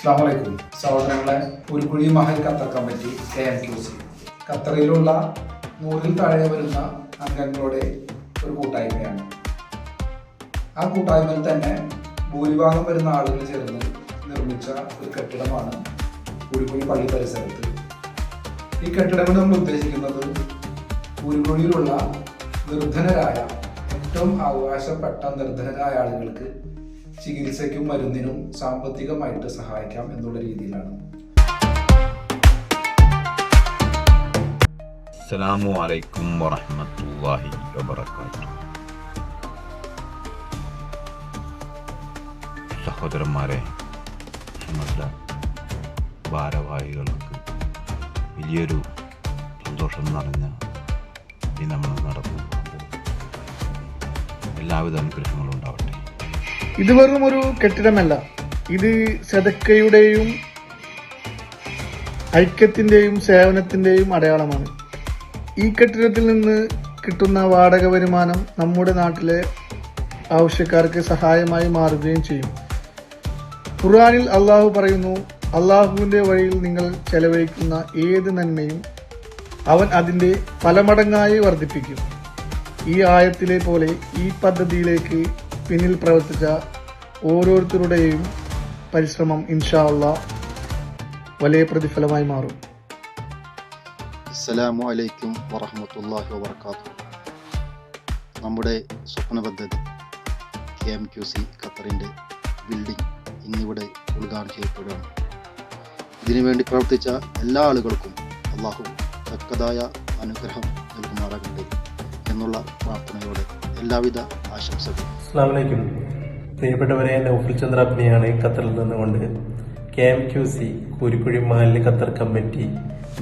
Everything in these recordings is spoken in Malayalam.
അസ്ലാമലൈക്കും സഹോദരങ്ങളെ പുൽക്കുഴി Mahal Qatar committee K M Q C ഖത്തറിലുള്ള നൂറിൽ താഴെ വരുന്ന അംഗങ്ങളുടെ ഒരു കൂട്ടായ്മയാണ്. ആ കൂട്ടായ്മയിൽ തന്നെ ഭൂരിഭാഗം വരുന്ന ആളുകൾ ചേർന്ന് നിർമ്മിച്ച ഒരു കെട്ടിടമാണ് പുൽക്കുഴി പള്ളി പരിസരത്ത്. ഈ കെട്ടിടം കൊണ്ട് നമ്മൾ ഉദ്ദേശിക്കുന്നത് പുൽക്കുഴിയിലുള്ള നിർധനരായ ഏറ്റവും അവകാശപ്പെട്ട നിർധനരായ ആളുകൾക്ക് ചികിത്സയ്ക്കും മരുന്നിനും സാമ്പത്തികമായിട്ട് സഹായിക്കാം എന്നുള്ള രീതിയിലാണ്. സഹോദരന്മാരെ ഭാരവാഹികൾക്ക് വലിയൊരു സന്തോഷം നിറഞ്ഞ ഈ നമ്മൾ നടന്നു എല്ലാവിധ അനുഗ്രഹങ്ങളും ഉണ്ടാവട്ടെ. ഇത് വെറും ഒരു കെട്ടിടമല്ല. ഇത് സദക്കയുടെയും ഐക്യത്തിന്റെയും സേവനത്തിന്റെയും അടയാളമാണ്. ഈ കെട്ടിടത്തിൽ നിന്ന് കിട്ടുന്ന വാടക വരുമാനം നമ്മുടെ നാട്ടിലെ ആവശ്യക്കാർക്ക് സഹായമായി മാറുകയും ചെയ്യും. ഖുറാനിൽ അള്ളാഹു പറയുന്നു അള്ളാഹുവിന്റെ വഴിയിൽ നിങ്ങൾ ചെലവഴിക്കുന്ന ഏത് നന്മയും അവൻ അതിന്റെ പലമടങ്ങായി വർദ്ധിപ്പിക്കും. ഈ ആയത്തിലെ പോലെ ഈ പദ്ധതിയിലേക്ക് പിന്നിൽ പ്രവർത്തിച്ച ഓരോരുത്തരുടെയും പരിശ്രമം ഇൻഷാ വലിയ പ്രതിഫലമായി മാറും. അസ്സലാമു അലൈക്കും വറഹമത്തല്ലാഹി വബർക്കാത്തു നമ്മുടെ സ്വപ്ന പദ്ധതി കെ എം ക്യു സി ഖത്തറിന്റെ ബിൽഡിംഗ് ഇന്നിവിടെ ഉദ്ഘാടനം ചെയ്യപ്പെടുകയാണ്. ഇതിനുവേണ്ടി പ്രവർത്തിച്ച എല്ലാ ആളുകൾക്കും അള്ളാഹു തക്കതായ അനുഗ്രഹം നൽകുമാറാകട്ടെ എന്നുള്ള പ്രാർത്ഥനയോടെ എല്ലാവിധ ആശംസകളും. അസ്ലാമലൈക്കും പ്രിയപ്പെട്ടവരെ നൗഫൽ ചന്ദ്രാപ്പനെയാണ് ഖത്തറിൽ നിന്നുകൊണ്ട് K M Q C Koorikkuzhi മാലിന്യ ഖത്തർ കമ്മിറ്റി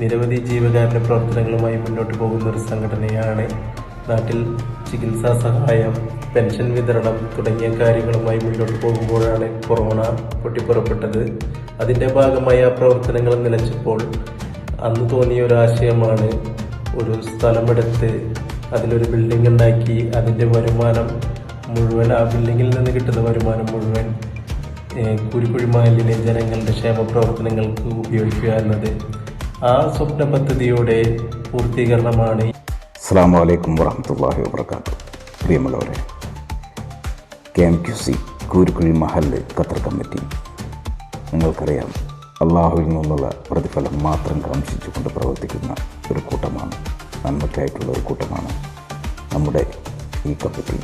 നിരവധി ജീവകാരുണ്യ പ്രവർത്തനങ്ങളുമായി മുന്നോട്ട് പോകുന്ന ഒരു സംഘടനയാണ്. നാട്ടിൽ ചികിത്സാ സഹായം പെൻഷൻ വിതരണം തുടങ്ങിയ കാര്യങ്ങളുമായി മുന്നോട്ട് പോകുമ്പോഴാണ് കൊറോണ പൊട്ടിപ്പുറപ്പെട്ടത്. അതിന്റെ ഭാഗമായി ആ പ്രവർത്തനങ്ങൾ നിലച്ചപ്പോൾ അന്ന് തോന്നിയ ഒരു ആശയമാണ് ഒരു സ്ഥലമെടുത്ത് അതിലൊരു ബിൽഡിംഗ് ഉണ്ടാക്കി അതിന്റെ വരുമാനം മുഴുവൻ ആ ബിൽഡിങ്ങിൽ നിന്ന് കിട്ടുന്ന വരുമാനം മുഴുവൻ കുരുക്കുഴി മഹലിലെ ജനങ്ങളുടെ ക്ഷേമ പ്രവർത്തനങ്ങൾക്ക് ഉപയോഗിക്കുക എന്നത് ആ സ്വപ്ന പദ്ധതിയുടെ പൂർത്തീകരണമാണ്. അസ്സാം വലൈക്കും വറഹമത്തല്ലാഹി വാബർക്കാത്തു പ്രിയമുള്ളവരെ K M Q C Koorikkuzhi മഹല്ല് ഖത്തർ കമ്മിറ്റി നിങ്ങൾക്കറിയാം അള്ളാഹുവിൽ നിന്നുള്ള പ്രതിഫലം മാത്രം കാംക്ഷിച്ചുകൊണ്ട് പ്രവർത്തിക്കുന്ന ഒരു കൂട്ടമാണ് നന്മയ്ക്കായിട്ടുള്ള ഒരു കൂട്ടമാണ് നമ്മുടെ ഈ കമ്മിറ്റി.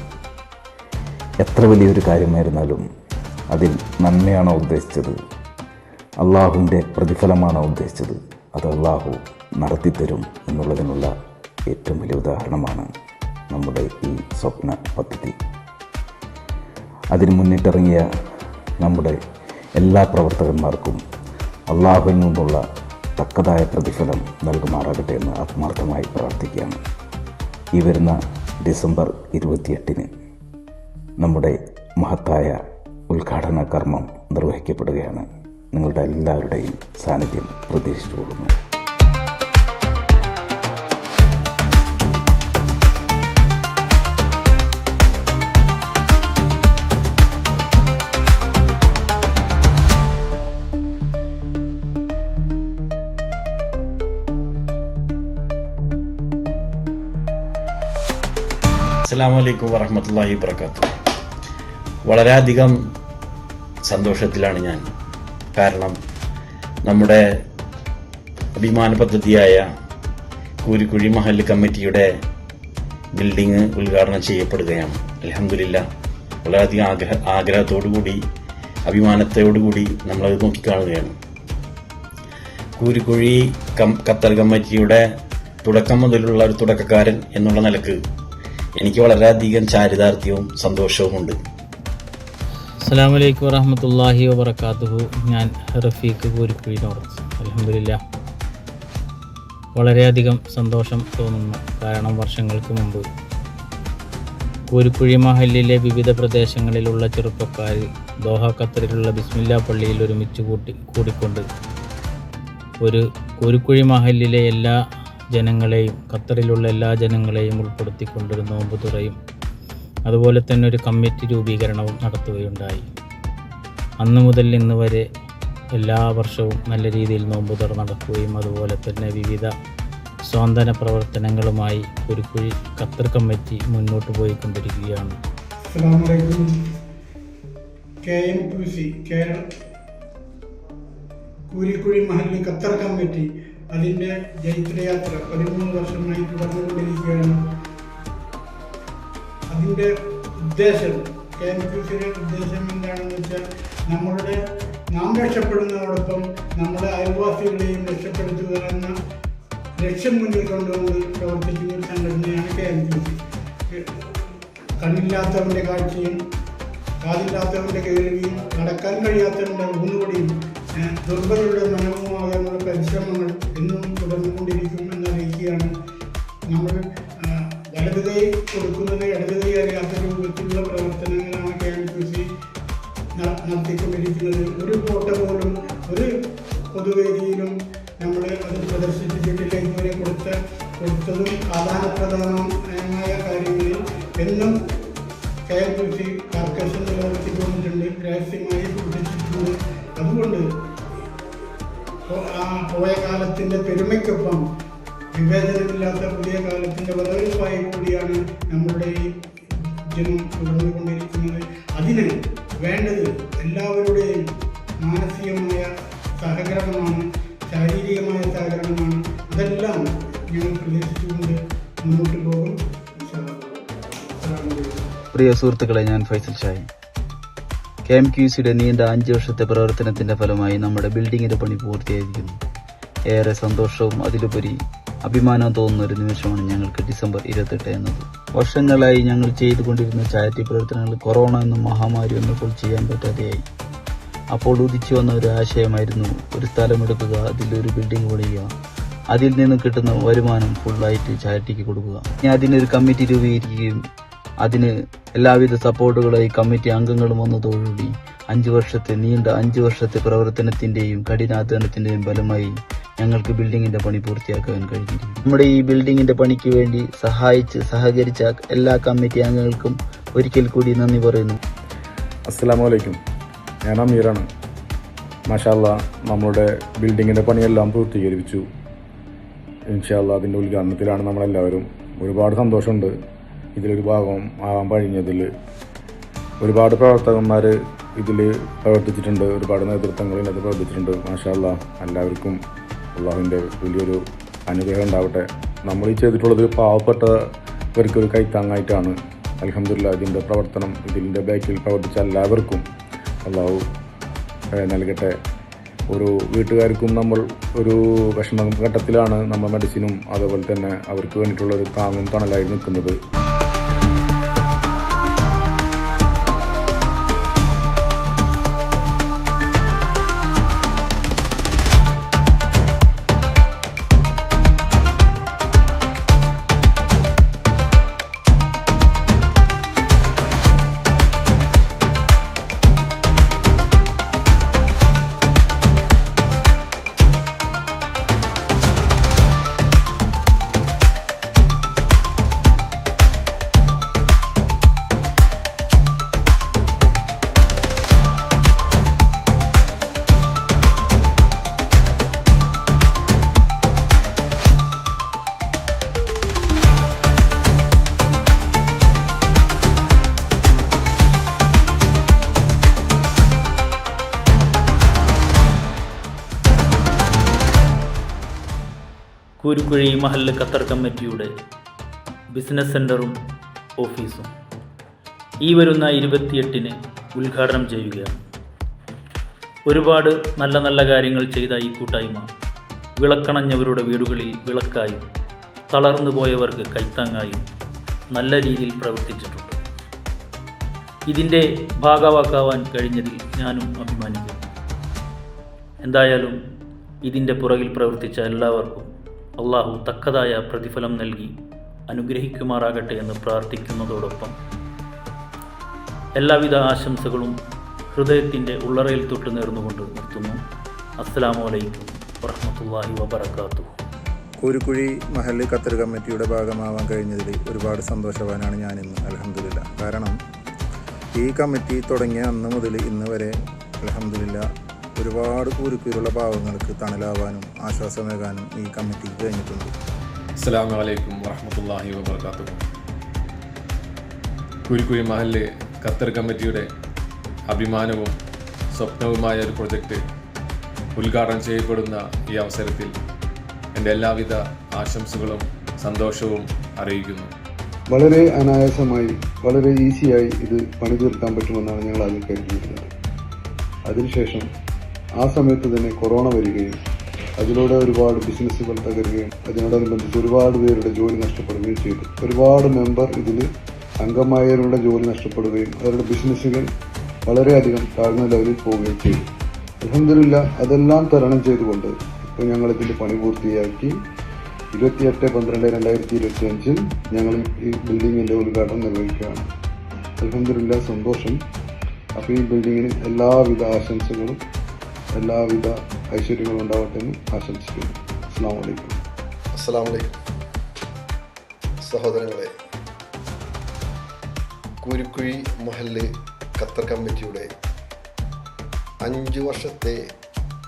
എത്ര വലിയൊരു കാര്യമായിരുന്നാലും അതിൽ നന്മയാണോ ഉദ്ദേശിച്ചത്? അള്ളാഹുവിന്റെ പ്രതിഫലമാണോ ഉദ്ദേശിച്ചത്? അത് അള്ളാഹു നടത്തിത്തരും എന്നുള്ളതിനുള്ള ഏറ്റവും വലിയ ഉദാഹരണമാണ് നമ്മുടെ ഈ സ്വപ്ന പദ്ധതി. അതിന് മുന്നിട്ടിറങ്ങിയ നമ്മുടെ എല്ലാ പ്രവർത്തകന്മാർക്കും അള്ളാഹുവിൽ നിന്നുള്ള തക്കതായ പ്രതിഫലം നൽകുമാറാകട്ടെ എന്ന് ആത്മാർത്ഥമായി പ്രാർത്ഥിക്കുകയാണ്. ഈ വരുന്ന ഡിസംബർ ഇരുപത്തിയെട്ടിന് നമ്മുടെ മഹത്തായ ഉദ്ഘാടന കർമ്മം നിർവഹിക്കപ്പെടുകയാണ്. നിങ്ങളുടെ എല്ലാവരുടെയും സാന്നിധ്യം പ്രതീക്ഷിച്ചുകൊള്ളുന്നു. അസ്സാം വലൈക്കും വറഹമത്തല്ലാഹി വർക്കാത്തു വളരെയധികം സന്തോഷത്തിലാണ് ഞാൻ. കാരണം നമ്മുടെ അഭിമാന പദ്ധതിയായ കൂരിക്കുഴി മഹൽ കമ്മിറ്റിയുടെ ബിൽഡിംഗ് ഉദ്ഘാടനം ചെയ്യപ്പെടുകയാണ്. അലഹമില്ല വളരെയധികം ആഗ്രഹ ആഗ്രഹത്തോടുകൂടി അഭിമാനത്തോടുകൂടി നമ്മളത് നോക്കിക്കാണുകയാണ്. കൂരിക്കുഴി കം ഖത്തർ കമ്മിറ്റിയുടെ തുടക്കം മുതലുള്ള ഒരു തുടക്കക്കാരൻ എന്നുള്ള നിലയ്ക്ക് എനിക്ക് വളരെയധികം ചാരിതാർത്ഥ്യവും സന്തോഷവുമുണ്ട് അസ്സാമലൈക്കും വറഹമത്തല്ലാഹി വബർക്കാത്തുഹു ഞാൻ റഫീഖ് കൂരിക്കുഴി നോർത്ത്. അലഹമില്ല വളരെയധികം സന്തോഷം തോന്നുന്നു. കാരണം വർഷങ്ങൾക്ക് മുമ്പ് കൂരിക്കുഴി മഹലിലെ വിവിധ പ്രദേശങ്ങളിലുള്ള ചെറുപ്പക്കാർ ദോഹ ഖത്തറിലുള്ള ബിസ്മില്ല പള്ളിയിൽ ഒരുമിച്ച് കൂട്ടി കൂടിക്കൊണ്ട് ഒരു കൂരിക്കുഴി മഹലിലെ എല്ലാ ജനങ്ങളെയും ഖത്തറിലുള്ള എല്ലാ ജനങ്ങളെയും ഉൾപ്പെടുത്തിക്കൊണ്ടൊരു നോമ്പ് തുറയും. അതുപോലെ തന്നെ ഒരു കമ്മിറ്റി രൂപീകരണവും നടത്തുകയുണ്ടായി. അന്നു മുതൽ ഇന്ന് വരെ എല്ലാ വർഷവും നല്ല രീതിയിൽ നോമ്പ് തുറ നടക്കുകയും അതുപോലെ തന്നെ വിവിധ സ്വാന്തന പ്രവർത്തനങ്ങളുമായി കുരുക്കുഴി ഖത്തർ കമ്മിറ്റി മുന്നോട്ട് പോയിക്കൊണ്ടിരിക്കുകയാണ്. കുരിക്കുഴി എം മഹല്ല് ഖത്തർ കമ്മിറ്റി അതിന്റെ ജൈത്രയാത്ര പതിമൂന്ന് വർഷമായി തുടർന്നുകൊണ്ടിരിക്കുകയാണ്. അതിന്റെ ഉദ്ദേശം കെ എം ക്യു സിയുടെ ഉദ്ദേശം എന്താണെന്ന് വെച്ചാൽ നമ്മളുടെ നാം രക്ഷപ്പെടുന്നതോടൊപ്പം നമ്മുടെ അയൽവാസികളെയും രക്ഷപ്പെടുത്തുക എന്ന ലക്ഷ്യം മുന്നിൽ കൊണ്ടുകൊണ്ട് പ്രവർത്തിക്കുന്ന ഒരു സംഘടനയാണ് കെ എം ക്യു സി കണ്ണില്ലാത്തവന്റെ കാഴ്ചയും കാതില്ലാത്തവന്റെ കേൾവിയും നടക്കാൻ കഴിയാത്തവന്റെ ഊന്നുകൊടിയും ദുർബലരുടെ മനവുമാകാനുള്ള പെരുമയ്ക്കൊപ്പം വിവേചനമില്ലാത്ത പുതിയ കാലത്തിന്റെ വരവേൽപ്പായി കൂടിയാണ് നമ്മളുടെ ഈ ജനം തുടർന്നുകൊണ്ടിരിക്കുന്നത്. അതിന് വേണ്ടത് എല്ലാവരുടെയും മാനസികമായ സഹകരണമാണ് ശാരീരികമായ സഹകരണമാണ്. അതെല്ലാം ഞങ്ങൾ പ്രതീക്ഷിച്ചുകൊണ്ട് മുന്നോട്ട് പോകും. പ്രിയ സുഹൃത്തുക്കളെ ഞാൻ Faisal Shayi K M Q സിയുടെ നീണ്ട അഞ്ച് വർഷത്തെ പ്രവർത്തനത്തിന്റെ ഫലമായി നമ്മുടെ ബിൽഡിങ്ങിന്റെ പണി പൂർത്തിയായിരിക്കുന്നു. ഏറെ സന്തോഷവും അതിലുപരി അഭിമാനം തോന്നുന്ന ഒരു നിമിഷമാണ് ഞങ്ങൾക്ക് ഡിസംബർ ഇരുപത്തെട്ട് എന്നത്. വർഷങ്ങളായി ഞങ്ങൾ ചെയ്തുകൊണ്ടിരുന്ന ചാരിറ്റി പ്രവർത്തനങ്ങൾ കൊറോണ എന്ന മഹാമാരി വന്നപ്പോൾ ചെയ്യാൻ പറ്റാതെയായി. അപ്പോൾ ഉദിച്ചു വന്ന ഒരു ആശയമായിരുന്നു ഒരു സ്ഥലമെടുക്കുക അതിലൊരു ബിൽഡിംഗ് പണിയുക അതിൽ നിന്ന് കിട്ടുന്ന വരുമാനം ഫുള്ളായിട്ട് ചാരിറ്റിക്ക് കൊടുക്കുക. ഇനി അതിനൊരു കമ്മിറ്റി രൂപീകരിക്കുകയും അതിന് എല്ലാവിധ സപ്പോർട്ടുകളായി കമ്മിറ്റി അംഗങ്ങളും വന്നതോടുകൂടി അഞ്ചു വർഷത്തെ നീണ്ട അഞ്ചു വർഷത്തെ പ്രവർത്തനത്തിന്റെയും കഠിനാധ്വാനത്തിന്റെയും ഫലമായി ഞങ്ങൾക്ക് ബിൽഡിങ്ങിന്റെ പണി പൂർത്തിയാക്കാൻ കഴിഞ്ഞു. നമ്മുടെ ഈ ബിൽഡിങ്ങിന്റെ പണിക്ക് വേണ്ടി സഹായിച്ച് സഹകരിച്ച എല്ലാ കമ്മിറ്റി അംഗങ്ങൾക്കും ഒരിക്കൽ കൂടി നന്ദി പറയുന്നു. അസ്സലാമലൈക്കും ഞാൻ അമീറാണ്. മഷാല്ല നമ്മുടെ ബിൽഡിങ്ങിന്റെ പണിയെല്ലാം പൂർത്തീകരിച്ചു ഇൻഷാല്ല അതിന്റെ ഉദ്ഘാടനത്തിലാണ് നമ്മളെല്ലാവരും. ഒരുപാട് സന്തോഷമുണ്ട്. ഇതിലൊരു ഭാഗം ആവാൻ കഴിഞ്ഞതിൽ. ഒരുപാട് പ്രവർത്തകന്മാർ ഇതിൽ പ്രവർത്തിച്ചിട്ടുണ്ട്. ഒരുപാട് നേതൃത്വങ്ങൾ ഇതിനകത്ത് പ്രവർത്തിച്ചിട്ടുണ്ട്. മാഷാല്ല എല്ലാവർക്കും അള്ളാഹുവിന്റെ വലിയൊരു അനുഗ്രഹം ഉണ്ടാവട്ടെ. നമ്മൾ ഈ ചെയ്തിട്ടുള്ളത് പാവപ്പെട്ടവർക്ക് ഒരു കൈത്താങ്ങായിട്ടാണ്. അലഹമില്ല ഇതിന്റെ പ്രവർത്തനം ഇതിന്റെ ബാക്കിൽ പ്രവർത്തിച്ച എല്ലാവർക്കും അള്ളാഹു നൽകട്ടെ. ഒരു വീട്ടുകാർക്കും നമ്മൾ ഒരു വിഷമ ഘട്ടത്തിലാണ് നമ്മൾ മെഡിസിനും അതുപോലെ തന്നെ അവർക്ക് വേണ്ടിയിട്ടുള്ള ഒരു താങ്ങും തണലായി നിൽക്കുന്നത്. കൂരുക്കുഴി മഹല്ല് ഖത്തർ കമ്മിറ്റിയുടെ ബിസിനസ് സെന്ററും ഓഫീസും ഈ വരുന്ന ഇരുപത്തിയെട്ടിന് ഉദ്ഘാടനം ചെയ്യുകയാണ്. ഒരുപാട് നല്ല നല്ല കാര്യങ്ങൾ ചെയ്ത ഈ കൂട്ടായ്മ വിളക്കണഞ്ഞവരുടെ വീടുകളിൽ വിളക്കായും തളർന്നു പോയവർക്ക് കൈത്താങ്ങായും നല്ല രീതിയിൽ പ്രവർത്തിച്ചിട്ടുണ്ട്. ഇതിന്റെ ഭാഗവാക്കാവാൻ കഴിഞ്ഞതിൽ ഞാനും അഭിമാനിക്കുന്നു. എന്തായാലും ഇതിന്റെ പുറകിൽ പ്രവർത്തിച്ച എല്ലാവർക്കും അള്ളാഹു തക്കതായ പ്രതിഫലം നൽകി. അനുഗ്രഹിക്കുമാറാകട്ടെ എന്ന് പ്രാർത്ഥിക്കുന്നതോടൊപ്പം എല്ലാവിധ ആശംസകളും ഹൃദയത്തിന്റെ ഉള്ളറയിൽ തൊട്ട് നേർന്നുകൊണ്ട് നിർത്തുന്നു. അസ്സലാമു അലൈക്കും വറഹ്മത്തുള്ളാഹി വബറകാതുഹു. കൂരുക്കുഴി മഹല്ല് ഖത്തർ കമ്മിറ്റിയുടെ ഭാഗമാവാൻ കഴിഞ്ഞതിൽ ഒരുപാട് സന്തോഷവാനാണ് ഞാനിന്ന് അലഹമില്ല കാരണം ഈ കമ്മിറ്റി തുടങ്ങിയ അന്ന് മുതൽ ഇന്ന് വരെ അലഹമില്ല ഒരുപാട് കൂരുക്കീരുള്ള പാവങ്ങൾക്ക് തണലാവാനും ആശ്വാസമേകാനും ഈ കമ്മിറ്റി കഴിഞ്ഞിട്ടുണ്ട്. അസ്സാം വലൈക്കും വറഹമത്തല്ലാഹി വബർക്കാത്തു കുരിക്കുഴി മഹൽ ഖത്തർ കമ്മിറ്റിയുടെ അഭിമാനവും സ്വപ്നവുമായ ഒരു പ്രൊജക്റ്റ് ഉദ്ഘാടനം ചെയ്യപ്പെടുന്ന ഈ അവസരത്തിൽ എന്റെ എല്ലാവിധ ആശംസകളും സന്തോഷവും അറിയിക്കുന്നു. വളരെ അനായാസമായി വളരെ ഈസിയായി ഇത് പണി തീർക്കാൻ പറ്റുമെന്നാണ് ഞങ്ങൾ ആദ്യം കരുതിയിരുന്നത് അതിനുശേഷം ആ സമയത്ത് തന്നെ കൊറോണ വരികയും അതിലൂടെ ഒരുപാട് ബിസിനസ്സുകൾ തകരുകയും അതിനോടനുബന്ധിച്ച് ഒരുപാട് പേരുടെ ജോലി നഷ്ടപ്പെടുകയും ചെയ്തു. ഒരുപാട് മെമ്പർ ഇതിൽ അംഗമായവരുടെ ജോലി നഷ്ടപ്പെടുകയും അവരുടെ ബിസിനസ്സുകൾ വളരെയധികം താഴ്ന്ന ലെവലിൽ പോവുകയും ചെയ്തു. അലഹമില്ല അതെല്ലാം തരണം ചെയ്തുകൊണ്ട് ഇപ്പോൾ ഞങ്ങൾ ഇതിന്റെ പണി പൂർത്തിയാക്കി ഇരുപത്തിയെട്ട് പന്ത്രണ്ട് രണ്ടായിരത്തി ഇരുപത്തി അഞ്ചിൽ ഞങ്ങൾ ഈ ബിൽഡിങ്ങിന്റെ ഉദ്ഘാടനം നിർവഹിക്കുകയാണ്. അലഹമില്ല സന്തോഷം. അപ്പോൾ ഈ ബിൽഡിങ്ങിന് എല്ലാവിധ ആശംസകളും എല്ലാവിധ ഐശ്വര്യങ്ങളും ഉണ്ടാവട്ടെ എന്ന് ആശംസിക്കുന്നു. അസ്സാം വലൈക്കും അസ്സാം വലൈക്കും സഹോദരങ്ങളെ കുരുക്കുഴി മഹല്ല് ഖത്തർ കമ്മിറ്റിയുടെ അഞ്ചു വർഷത്തെ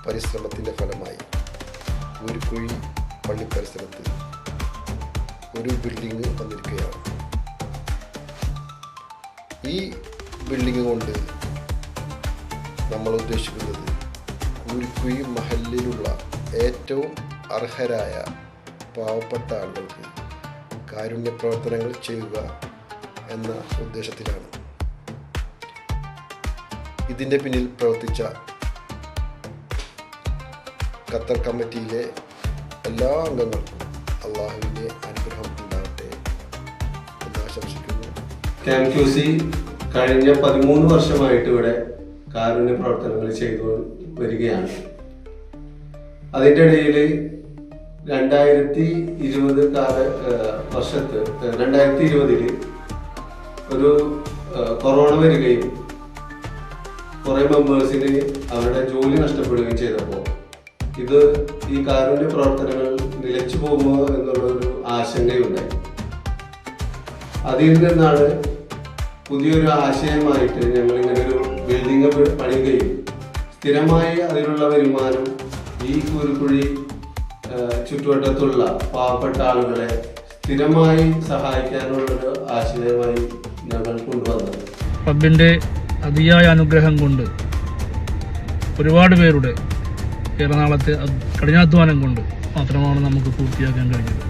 പരിശ്രമത്തിന്റെ ഫലമായി കുരുക്കുഴി പള്ളി പരിസരത്ത് ഒരു ബിൽഡിംഗ് വന്നിരിക്കുകയാണ്. ഈ ബിൽഡിംഗ് കൊണ്ട് നമ്മൾ ഉദ്ദേശിക്കുന്നത് കുരുക്കുഴി മഹലിലുള്ള ഏറ്റവും അർഹരായ പാവപ്പെട്ട ആളുകൾക്ക് കാരുണ്യ പ്രവർത്തനങ്ങൾ ചെയ്യുക എന്ന ഉദ്ദേശത്തിലാണ്. ഇതിന്റെ പിന്നിൽ പ്രവർത്തിച്ച ഖത്തർ കമ്മിറ്റിയിലെ എല്ലാ അംഗങ്ങൾക്കും അള്ളാഹുവിന്റെ അനുഗ്രഹം ഉണ്ടാവട്ടെ എന്ന് ആശംസിക്കുന്നു. കഴിഞ്ഞ പതിമൂന്ന് വർഷമായിട്ട് ഇവിടെ കാരുണ്യ പ്രവർത്തനങ്ങൾ ചെയ്തു വരികയാണ്. അതിന്റെ ഇടയിൽ രണ്ടായിരത്തി ഇരുപത് കാല വർഷത്ത് രണ്ടായിരത്തി ഇരുപതിൽ ഒരു കൊറോണ വരികയും കുറേ മെമ്പേഴ്സിന് അവരുടെ ജോലി നഷ്ടപ്പെടുകയും ചെയ്തപ്പോൾ ഇത് ഈ കാരുണ്യ പ്രവർത്തനങ്ങൾ നിലച്ചു പോകുമോ എന്നുള്ളൊരു ആശങ്കയുണ്ടായി. അതിൽ നിന്നാണ് പുതിയൊരു ആശയമായിട്ട് ഞങ്ങൾ ഇങ്ങനെ ഒരു ബിൽഡിംഗ് പണിയുകയും സ്ഥിരമായി അതിനുള്ള വരുമാനം ഈ കുരുക്കുഴി ചുറ്റുവട്ടത്തുള്ള പാവപ്പെട്ട ആളുകളെ സ്ഥിരമായി സഹായിക്കാനുള്ളൊരു ആശയമായി ഞങ്ങൾ കൊണ്ടുവന്നത് പബ്ബിന്റെ അതിയായ അനുഗ്രഹം കൊണ്ട് ഒരുപാട് പേരുടെ എറണാകുളത്തെ കഠിനാധ്വാനം കൊണ്ട് മാത്രമാണ് നമുക്ക് പൂർത്തിയാക്കാൻ കഴിഞ്ഞത്.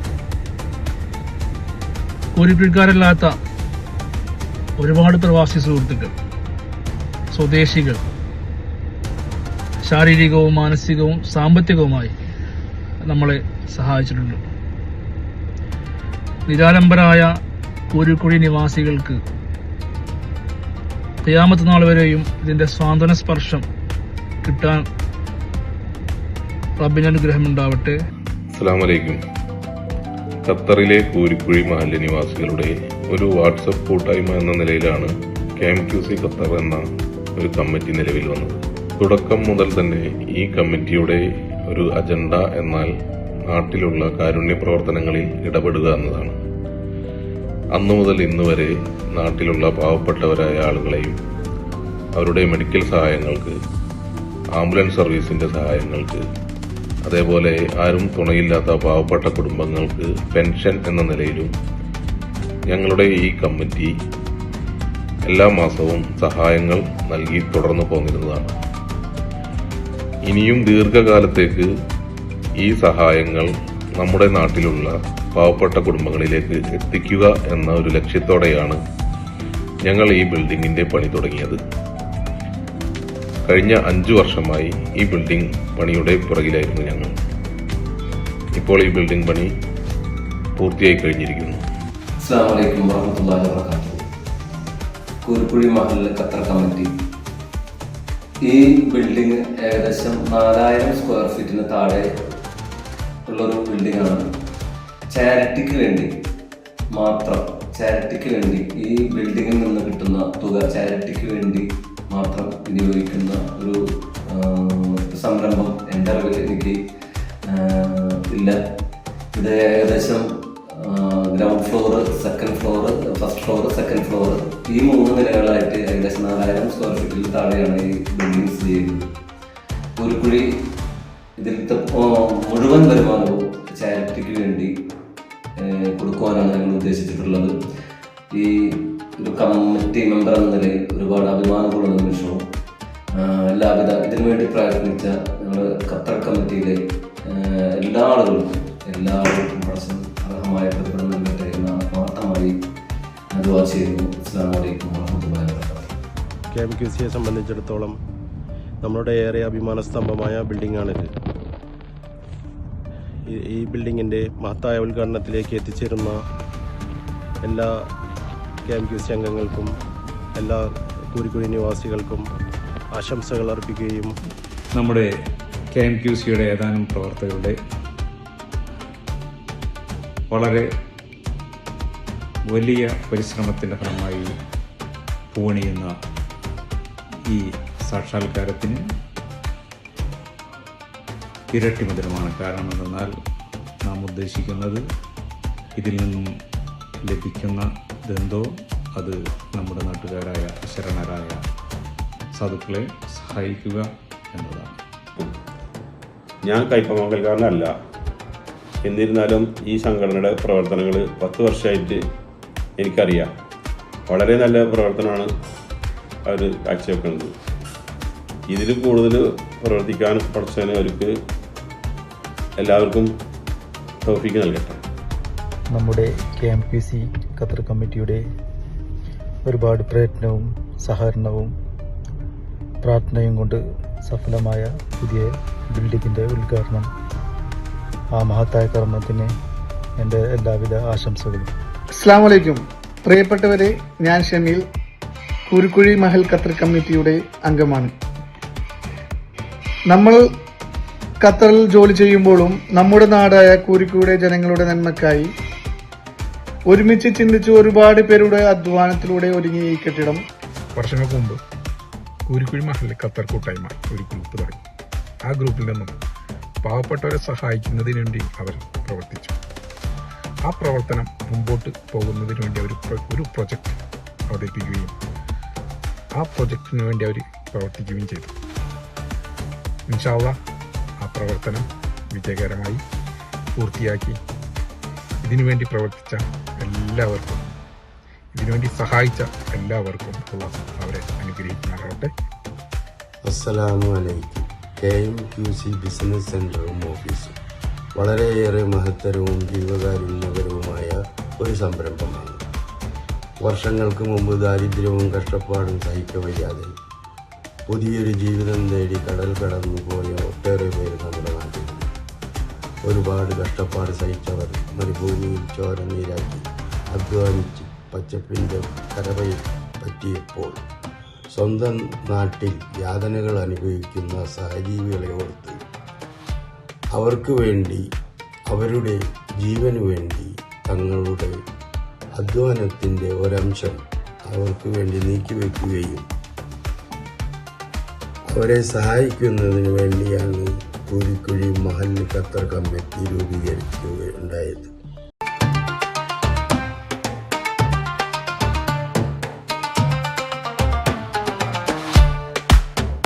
കോരിപ്പിഴക്കാരല്ലാത്ത ഒരുപാട് പ്രവാസി സുഹൃത്തുക്കൾ സ്വദേശികൾ ശാരീരികവും മാനസികവും സാമ്പത്തികവുമായി നമ്മളെ സഹായിച്ചിട്ടുണ്ട്. നിരാലംബരായ കുഴി നിവാസികൾക്ക് ഖിയാമത്ത് നാൾ വരെയും ഇതിന്റെ സ്വാന്തന സ്പർശം കിട്ടാൻ റബ്ബിന് അനുഗ്രഹം ഉണ്ടാവട്ടെ അസ്സാം വലൈക്കും ഖത്തറിലെ കൂരിക്കുഴി മഹല്ല് നിവാസികളുടെ ഒരു വാട്സപ്പ് കൂട്ടായ്മ എന്ന നിലയിലാണ് K M Q C Qatar എന്ന ഒരു കമ്മിറ്റി നിലവിൽ വന്നത്. തുടക്കം മുതൽ തന്നെ ഈ കമ്മിറ്റിയുടെ ഒരു അജണ്ട എന്നാൽ നാട്ടിലുള്ള കാരുണ്യ പ്രവർത്തനങ്ങളിൽ ഇടപെടുക എന്നതാണ്. അന്നു മുതൽ ഇന്ന് വരെ നാട്ടിലുള്ള പാവപ്പെട്ടവരായ ആളുകളെയും അവരുടെ മെഡിക്കൽ സഹായങ്ങൾക്ക് ആംബുലൻസ് സർവീസിന്റെ സഹായങ്ങൾക്ക് അതേപോലെ ആരും തുണയില്ലാത്ത പാവപ്പെട്ട കുടുംബങ്ങൾക്ക് പെൻഷൻ എന്ന നിലയിലും ഞങ്ങളുടെ ഈ കമ്മിറ്റി എല്ലാ മാസവും സഹായങ്ങൾ നൽകി തുടർന്നു പോന്നിരുന്നതാണ്. ഇനിയും ദീർഘകാലത്തേക്ക് ഈ സഹായങ്ങൾ നമ്മുടെ നാട്ടിലുള്ള പാവപ്പെട്ട കുടുംബങ്ങളിലേക്ക് എത്തിക്കുക എന്ന ഒരു ലക്ഷ്യത്തോടെയാണ് ഞങ്ങൾ ഈ ബിൽഡിങ്ങിന്റെ പണി തുടങ്ങിയത്. കഴിഞ്ഞ അഞ്ചു വർഷമായി ഈ ബിൽഡിംഗ് പണിയുടെ പുറകിലായിരുന്നു ഞങ്ങൾ. ഇപ്പോൾ ഈ ബിൽഡിംഗ് പണി പൂർത്തിയായി കഴിഞ്ഞിരിക്കുന്നു. അസ്സാം വലൈക്കും വാഹമത്തല്ലാഹി വാബർക്കാത്തു കൂരിക്കുഴി മഹലിലെ ഖത്തർ കമ്മിറ്റി ഈ ബിൽഡിംഗ് ഏകദേശം നാലായിരം സ്ക്വയർ ഫീറ്റിന് താഴെ ഉള്ളൊരു ബിൽഡിംഗ് ആണ്. ചാരിറ്റിക്ക് വേണ്ടി മാത്രം ചാരിറ്റിക്ക് വേണ്ടി ഈ ബിൽഡിങ്ങിൽ നിന്ന് കിട്ടുന്ന തുക ചാരിറ്റിക്ക് വേണ്ടി മാത്രം വിനിയോഗിക്കുന്ന ഒരു സംരംഭം എന്റെ അറിവിൽ എനിക്ക് ഇല്ല. ഇത് ഏകദേശം ground floor second floor first floor second floor ഈ മൂന്ന് നിലകളായിട്ട് ഏകദേശം നാലായിരം സ്ക്വയർ ഫീറ്റിൽ താഴെയാണ് ഈ ബിൽഡിംഗ് സ്ഥിതി ചെയ്യുന്നത്. കുരുക്കുഴി ഇതിലത്തെ ആ, മുഴുവൻ വരുമാനവും ചാരിറ്റിക്ക് വേണ്ടി കൊടുക്കുവാനാണ് ഞങ്ങൾ ഉദ്ദേശിച്ചിട്ടുള്ളത്. ഈ ഒരു കമ്മിറ്റി മെമ്പർ എന്ന നിലയിൽ ഒരുപാട് അഭിമാനം കൊള്ളുന്ന നിമിഷവും എല്ലാ എല്ലാവിധ ഇതിനു വേണ്ടി പ്രയത്നിച്ച ഞങ്ങൾ ഖത്തർ കമ്മിറ്റിയിലെ എല്ലാ ആളുകൾക്കും എല്ലാ പടച്ചൻ പ്രതിഫലം നൽകട്ടെ എന്നാണ് ആത്മാർത്ഥമായി ഞാൻ ചെയ്യുന്നു. അസ്സാം വലൈക്കും വാഹമത്തുള്ളാഹി വാബറകാതുഹു. കെ എം ക്യു സിയെ സംബന്ധിച്ചിടത്തോളം നമ്മളുടെ ഏറെ അഭിമാന സ്തംഭമായ ബിൽഡിംഗാണിത് ഈ- ഈ ബിൽഡിങ്ങിന്റെ മഹത്തായ ഉദ്ഘാടനത്തിലേക്ക് എത്തിച്ചേരുന്ന എല്ലാ കെ എം ക്യു സി അംഗങ്ങൾക്കും എല്ലാ കൂരിക്കുഴി നിവാസികൾക്കും ആശംസകൾ അർപ്പിക്കുകയും നമ്മുടെ കെ എം ക്യു സിയുടെ ഏതാനും പ്രവർത്തകരുടെ വലിയ പരിശ്രമത്തിന്റെ ഫലമായി പൂണിയുന്ന ഈ സാക്ഷാത്കാരത്തിന് ഇരട്ടി മധുരമാണ് കാരണം എന്തെന്നാൽ നാം ഉദ്ദേശിക്കുന്നത് ഇതിൽ നിന്നും ലഭിക്കുന്ന ഇതെന്തോ അത് നമ്മുടെ നാട്ടുകാരായ ശരണരായ സാധുക്കളെ സഹായിക്കുക എന്നതാണ്. ഞാൻ കയ്പമംഗൽക്കാരനല്ല എന്നിരുന്നാലും ഈ സംഘടനയുടെ പ്രവർത്തനങ്ങൾ പത്ത് വർഷമായിട്ട് എനിക്കറിയാം. വളരെ നല്ല പ്രവർത്തനമാണ് അവർ കാഴ്ചവെക്കുന്നത്. ഇതിൽ കൂടുതൽ പ്രവർത്തിക്കാൻ പഠിച്ചതിന് അവർക്ക് എല്ലാവർക്കും ടോഫിക്ക് നൽകട്ടെ. നമ്മുടെ K M P C Qatar കമ്മിറ്റിയുടെ ഒരുപാട് പ്രയത്നവും സഹകരണവും പ്രാർത്ഥനയും കൊണ്ട് സഫലമായ പുതിയ ബിൽഡിങ്ങിന്റെ ഉദ്ഘാടനം ആ മഹത്തായ കർമ്മത്തിന് എന്റെ എല്ലാവിധ ആശംസകളും. അസ്സാം വലൈക്കും പ്രിയപ്പെട്ടവരെ ഞാൻ ഷമീൽ. കുരുക്കുഴി മഹൽ ഖത്തർ കമ്മിറ്റിയുടെ അംഗമാണ്. നമ്മൾ ഖത്തറിൽ ജോലി ചെയ്യുമ്പോഴും നമ്മുടെ നാടായ കുരുക്കുയുടെ ജനങ്ങളുടെ നന്മക്കായി ഒരുമിച്ച് ചിന്തിച്ച് ഒരുപാട് പേരുടെ അധ്വാനത്തിലൂടെ ഒരുങ്ങിയ ഈ കെട്ടിടം വർഷങ്ങൾക്ക് മുമ്പ് കൂരിക്കുഴി മഹൽ ഖത്തർ കൂട്ടായ്മ ഒരു ഗ്രൂപ്പ് തുടങ്ങി. ആ ഗ്രൂപ്പിൽ നിന്നും പാവപ്പെട്ടവരെ സഹായിക്കുന്നതിന് വേണ്ടി അവർ പ്രവർത്തിച്ചു. ആ പ്രവർത്തനം മുമ്പോട്ട് പോകുന്നതിന് വേണ്ടി അവർ ഒരു പ്രൊജക്റ്റ് അവതരിപ്പിക്കുകയും ആ പ്രൊജക്റ്റിന് വേണ്ടി അവർ പ്രവർത്തിക്കുകയും ചെയ്തു. ഇൻഷാവ ആ പ്രവർത്തനം വിജയകരമായി പൂർത്തിയാക്കി. ഇതിനുവേണ്ടി പ്രവർത്തിച്ച എല്ലാവർക്കും ഇതിനുവേണ്ടി സഹായിച്ച എല്ലാവർക്കും അള്ളാഹു അവരെ അനുഗ്രഹിക്കുമാറാവട്ടെ അസ്സലാമു അലൈക്കും. K M Q C business സെന്ററും ഓഫീസും. വളരെയേറെ മഹത്തരവും ജീവകാരുണ്യപരവുമായ ഒരു സംരംഭമാണ്. വർഷങ്ങൾക്ക് മുമ്പ് ദാരിദ്ര്യവും കഷ്ടപ്പാടും സഹിക്കവയ്യാതെ പുതിയൊരു ജീവിതം നേടി കടൽ കടന്നു പോയ ഒട്ടേറെ പേര് നമ്മുടെ നാട്ടിൽ ഒരുപാട് കഷ്ടപ്പാട് സഹിച്ചവർ മരുഭൂമിയിൽ ചോര നീരാക്കി അധ്വാനിച്ച് പച്ചപ്പിന്റെ കരവയിൽ പറ്റിയപ്പോൾ സ്വന്തം നാട്ടിൽ യാതനകൾ അനുഭവിക്കുന്ന സഹജീവികളെ ഓർത്ത് അവർക്ക് വേണ്ടി അവരുടെ ജീവന് വേണ്ടി തങ്ങളുടെ അധ്വാനത്തിന്റെ ഒരംശം അവർക്ക് വേണ്ടി നീക്കിവെക്കുകയും അവരെ സഹായിക്കുന്നതിന് വേണ്ടിയാണ് കൂലിക്കുഴി മഹൽ ഖത്തർ കമ്മിറ്റി രൂപീകരിക്കുകയുണ്ടായത്.